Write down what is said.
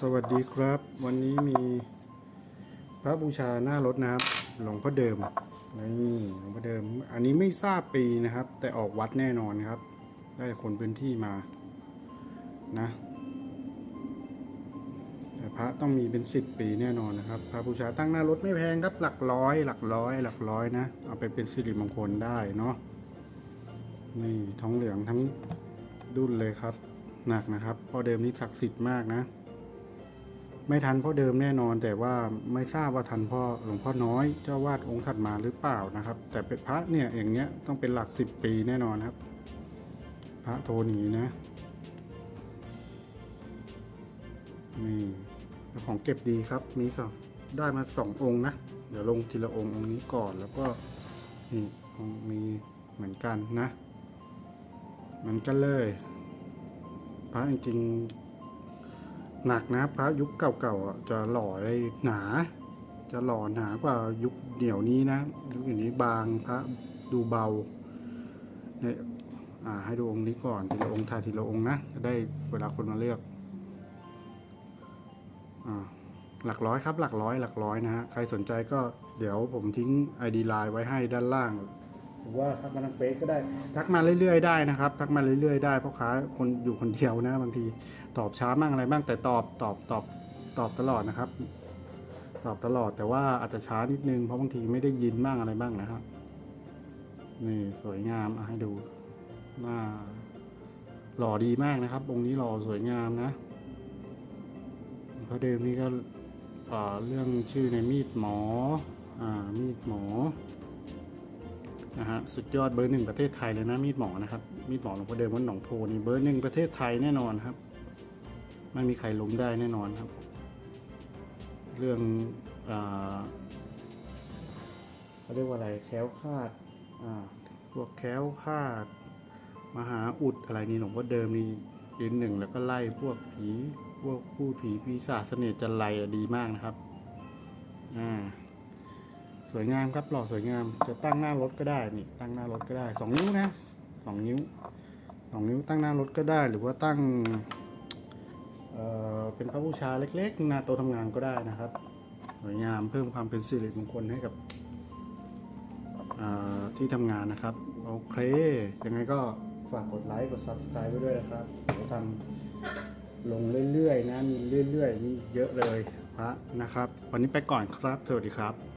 สวัสดีครับ วันนี้มีพระบูชาหน้ารถนะครับ หลวงพ่อเดิมนี่หลวงพ่อเดิม อันนี้ไม่ทราบปีนะครับ แต่ออกวัดแน่นอนครับ ได้คนพื้นที่มานะ แต่พระต้องมีเป็นสิบปีแน่นอนนะครับ พระบูชาตั้งหน้ารถไม่แพงครับ หลักร้อย หลักร้อย หลักร้อยนะ เอาไปเป็นสิริมงคลได้เนาะนี่ท้องเหลืองทั้งดุนเลยครับหนักนะครับพ่อเดิมนี่ศักดิ์สิทธิ์มากนะ ไม่ทันพ่อเดิมแน่นอน แต่ว่าไม่ทราบว่าทันพ่อหลวงพ่อน้อย เจ้าวาดองค์ถัดมาหรือเปล่านะครับ แต่เป็นพระเนี่ยอย่างเงี้ยต้องเป็นหลักสิบปีแน่นอนครับ พระโทนีนะนี่ของเก็บดีครับมีสองได้มาสององค์นะ เดี๋ยวลงทีละองค์องค์นี้ก่อนแล้วก็นี่มีเหมือนกันนะ เหมือนกันเลย พระจริง หนักนะพระยุคเก่าๆจะหล่อได้หนา จะหล่อหนากว่ายุคเดี๋ยวนี้นะยุคอย่างนี้บางพระดูเบาเนี่ยอ่าให้ดูองค์นี้ก่อนทีละองค์ถ่ายทีละองค์นะจะได้เวลาคนมาเลือกอ่าหลักร้อยครับหลักร้อยหลักร้อยนะฮะใครสนใจก็เดี๋ยวผมทิ้ง ID ไลน์ไว้ให้ด้านล่าง หรือว่าทักมาทางเฟซก็ได้ ทักมาเรื่อยๆได้นะครับ ทักมาเรื่อยๆได้เพราะค้าคนอยู่คนเดียวนะบางทีตอบช้าบ้างอะไรบ้างแต่ตอบตอบตอบตอบตลอดนะครับ ตอบตลอดแต่ว่าอาจจะช้านิดนึงเพราะบางทีไม่ได้ยินบ้างอะไรบ้างนะครับ นี่สวยงามอะให้ดูหน้าหล่อดีมากนะครับ องค์นี้หล่อสวยงามนะพระเดิมนี่ก็เรื่องชื่อในมีดหมอ อ่า มีดหมอ นะฮะสุดยอดเบอร์หนึ่งประเทศไทยเลยนะมีดหมอนะครับ มีดหมอหลวงพ่อเดิมวัดหนองโพนี่เบอร์หนึ่งประเทศไทยแน่นอนครับ ไม่มีใครล้มได้แน่นอนครับ เรื่องเขาเรียกว่าอะไรแคล้วคาดอ่าพวกแคล้วคาด มหาอุดอะไรนี่หลวงพ่อเดิมนี่ยืนหนึ่งแล้วก็ไล่พวกผีพวกพูดผีปีศาจเสน่ห์จันไรดีมากนะครับอ่า สวยงามครับหล่อสวยงาม จะตั้งหน้ารถก็ได้นี่ตั้งหน้ารถก็ได้สองนิ้วนะสองนิ้วสองนิ้วตั้งหน้ารถก็ได้ หรือว่าตั้งเอ่อเป็นพระบูชาเล็กๆหน้าโต๊ะทำงานก็ได้นะครับสวยงามเพิ่มความเป็นสิริมงคลให้กับที่ทำงานนะครับโอเคยังไงก็ฝากกดไลค์กด subscribe ไว้ด้วยนะครับเดี๋ยวทำลงเรื่อยๆนะมีเรื่อยๆมีเยอะเลยพระนะครับ วันนี้ไปก่อนครับ สวัสดีครับ